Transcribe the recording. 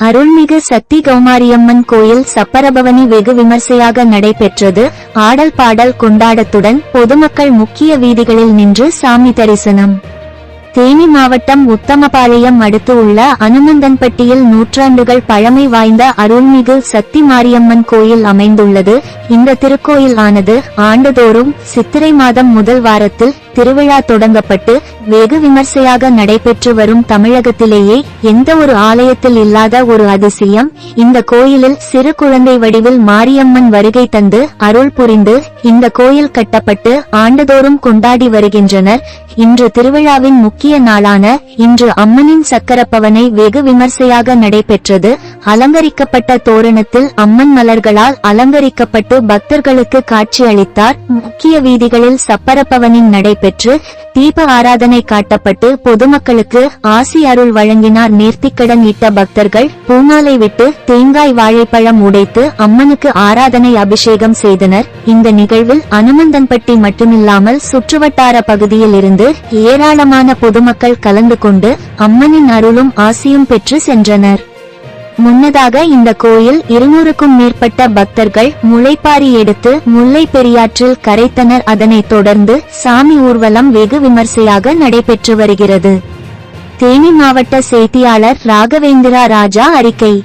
அருள்மிகு சக்தி கௌமாரியம்மன் கோயில் சப்பரபவனி வெகு விமர்சையாக நடைபெற்றது. ஆடல் பாடல் கொண்டாடத்துடன் பொதுமக்கள் முக்கிய வீதிகளில் நின்று சாமி தரிசனம். தேனி மாவட்டம் உத்தமபாளையம் அடுத்து உள்ள அனுமந்தன்பட்டியில் நூற்றாண்டுகள் பழமை வாய்ந்த அருள்மிகு சக்தி மாரியம்மன் கோயில் அமைந்துள்ளது. இந்த திருக்கோயில் ஆனது ஆண்டுதோறும் சித்திரை மாதம் முதல் வாரத்தில் திருவிழா தொடங்கப்பட்டு வெகு விமர்சையாக நடைபெற்று வரும் தமிழகத்திலேயே எந்த ஒரு ஆலயத்தில் இல்லாத ஒரு அதிசயம் இந்த கோயிலில் சிறு குழந்தை வடிவில் மாரியம்மன் வருகை தந்து அருள் புரிந்து இந்த கோயில் கட்டப்பட்டு ஆண்டுதோறும் கொண்டாடி வருகின்றனர். இன்று திருவிழாவின் முக்கிய நாளான இன்று அம்மனின் சக்கரப்பவனை வெகு விமர்சையாக நடைபெற்றது. அலங்கரிக்கப்பட்ட தோரணத்தில் அம்மன் மலர்களால் அலங்கரிக்கப்பட்டு பக்தர்களுக்கு காட்சி அளித்தார் முக்கிய வீதிகளில் சப்பரப்பவனின் நடைபெற்று தீப ஆராதனை காட்டப்பட்டு பொதுமக்களுக்கு ஆசி அருள் வழங்கினார். நேர்த்திக்கடன் இட்ட பக்தர்கள் பூமாலை விட்டு தேங்காய் வாழைப்பழம் உடைத்து அம்மனுக்கு ஆராதனை அபிஷேகம் செய்தனர். இந்த நிகழ்வில் அனுமந்தன்பட்டி மட்டுமில்லாமல் சுற்றுவட்டார பகுதியில் இருந்து ஏராளமான பொதுமக்கள் கலந்து கொண்டு அம்மனின் அருளும் ஆசியும் பெற்று சென்றனர். முன்னதாக இந்த கோயில் இருநூறுக்கும் மேற்பட்ட பக்தர்கள் முளைப்பாரி எடுத்து முல்லை பெரியாற்றில் கரைத்தனர். அதனைத் தொடர்ந்து சாமி ஊர்வலம் வெகு விமர்சையாக நடைபெற்று வருகிறது. தேனி மாவட்ட செய்தியாளர் ராகவேந்திரா ராஜா அறிக்கை.